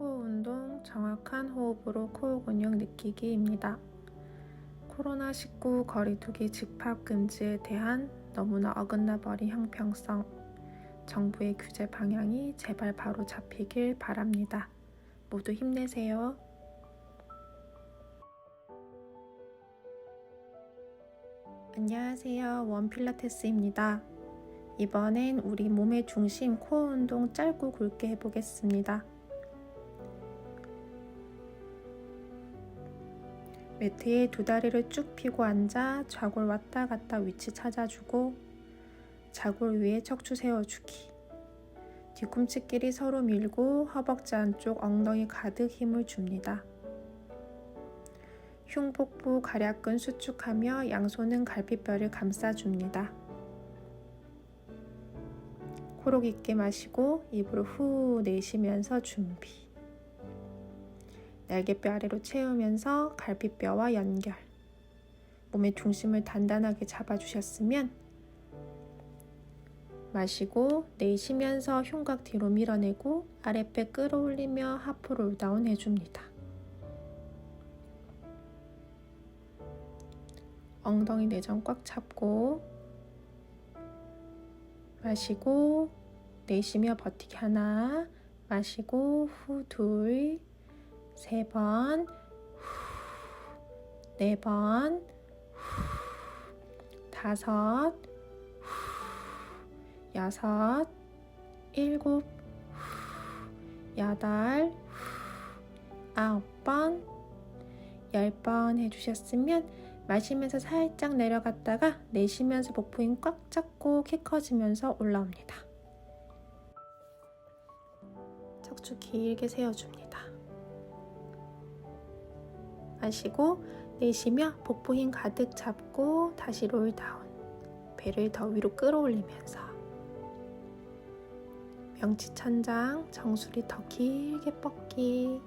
호흡 운동 정확한 호흡으로 코어 근육 느끼기입니다. 코로나19 거리두기 집합 금지에 대한 너무나 어긋나 버린 형평성, 정부의 규제 방향이 제발 바로 잡히길 바랍니다. 모두 힘내세요. 안녕하세요. 원필라테스입니다. 이번엔 우리 몸의 중심 코어 운동 짧고 굵게 해보겠습니다. 매트에 두 다리를 쭉 펴고 앉아 좌골 왔다 갔다 위치 찾아주고 좌골 위에 척추 세워주기. 뒤꿈치끼리 서로 밀고 허벅지 안쪽 엉덩이 가득 힘을 줍니다. 흉복부 가략근 수축하며 양손은 갈비뼈를 감싸줍니다. 코로 깊게 마시고 입으로 후 내쉬면서 준비. 날개뼈 아래로 채우면서 갈비뼈와 연결. 몸의 중심을 단단하게 잡아주셨으면 마시고 내쉬면서 흉곽 뒤로 밀어내고 아랫배 끌어올리며 하프 롤다운 해줍니다. 엉덩이 내전 꽉 잡고 마시고 내쉬며 버티기 하나 마시고 후 둘 세 번, 네 번, 다섯, 여섯, 일곱, 여덟, 아홉 번, 열 번 해주셨으면 마시면서 살짝 내려갔다가 내쉬면서 복부 힘 꽉 잡고 키 커지면서 올라옵니다. 척추 길게 세워줍니다. 마시고 내쉬며 복부 힘 가득 잡고 다시 롤 다운. 배를 더 위로 끌어올리면서. 명치 천장 정수리 더 길게 뻗기.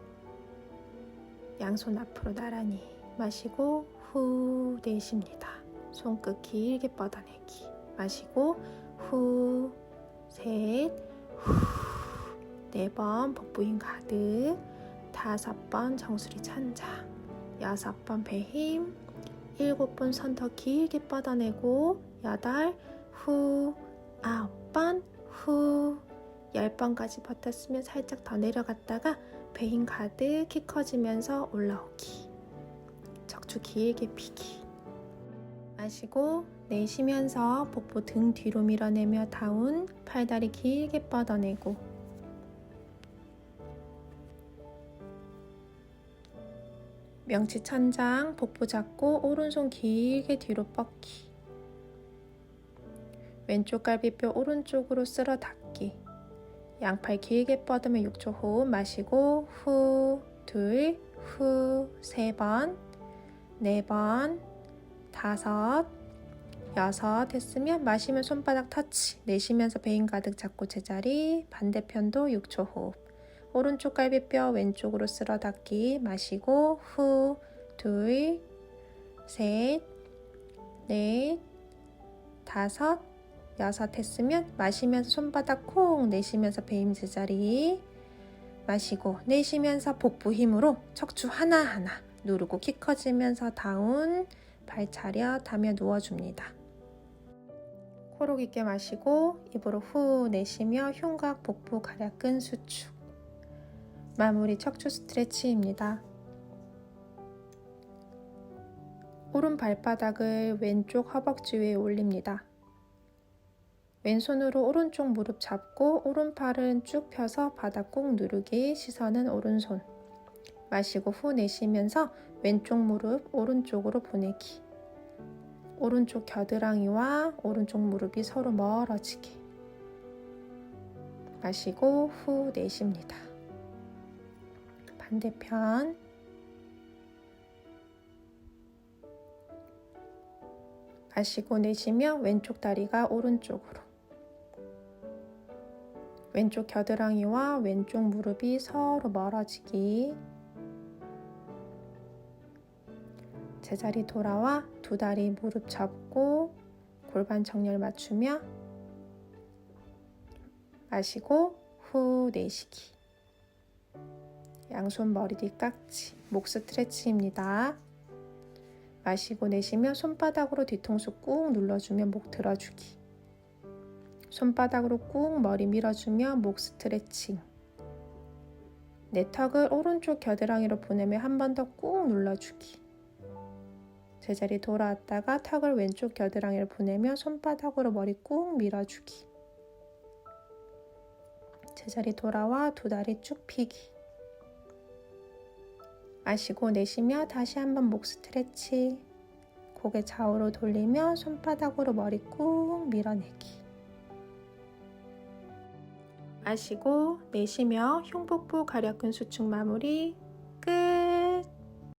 양손 앞으로 나란히 마시고 후 내쉽니다. 손끝 길게 뻗어내기. 마시고 후 셋, 후, 네 번 복부 힘 가득. 다섯 번 정수리 천장 여섯 번배 힘, 일곱 번손더 길게 뻗어내고 여덟, 후, 아홉 번, 후, 열 번까지 버텼으면 살짝 더 내려갔다가 배 힘 가득 키 커지면서 올라오기. 척추 길게 피기. 마시고 내쉬면서 복부 등 뒤로 밀어내며 다운, 팔다리 길게 뻗어내고 명치 천장, 복부 잡고 오른손 길게 뒤로 뻗기. 왼쪽 갈비뼈 오른쪽으로 쓸어 닫기. 양팔 길게 뻗으며 6초 호흡 마시고 후, 둘, 후, 세 번, 네 번, 다섯, 여섯 했으면 마시면 손바닥 터치, 내쉬면서 배인 가득 잡고 제자리, 반대편도 6초 호흡. 오른쪽 갈비뼈 왼쪽으로 쓸어 닫기 마시고 후, 둘, 셋, 넷, 다섯, 여섯 했으면 마시면서 손바닥 콩 내쉬면서 배임 제자리 마시고 내쉬면서 복부 힘으로 척추 하나하나 누르고 키 커지면서 다운 발 차렷 하며 누워줍니다. 코로 깊게 마시고 입으로 후 내쉬며 흉곽 복부 가략근 수축 마무리 척추 스트레치입니다. 오른 발바닥을 왼쪽 허벅지 위에 올립니다. 왼손으로 오른쪽 무릎 잡고 오른팔은 쭉 펴서 바닥 꾹 누르기 시선은 오른손 마시고 후 내쉬면서 왼쪽 무릎 오른쪽으로 보내기 오른쪽 겨드랑이와 오른쪽 무릎이 서로 멀어지기 마시고 후 내쉽니다. 반대편. 마시고 내쉬며 왼쪽 다리가 오른쪽으로. 왼쪽 겨드랑이와 왼쪽 무릎이 서로 멀어지기. 제자리 돌아와 두 다리 무릎 잡고 골반 정렬 맞추며 마시고 후 내쉬기 양손 머리 뒤 깍지, 목 스트레치입니다. 마시고 내쉬며 손바닥으로 뒤통수 꾹 눌러주며 목 들어주기. 손바닥으로 꾹 머리 밀어주며 목 스트레칭. 내 턱을 오른쪽 겨드랑이로 보내며 한 번 더 꾹 눌러주기. 제자리 돌아왔다가 턱을 왼쪽 겨드랑이로 보내며 손바닥으로 머리 꾹 밀어주기. 제자리 돌아와 두 다리 쭉 펴기. 마시고 내쉬며 다시 한번 목 스트레치. 고개 좌우로 돌리며 손바닥으로 머리 꾹 밀어내기. 마시고 내쉬며 흉복부 가려근 수축 마무리.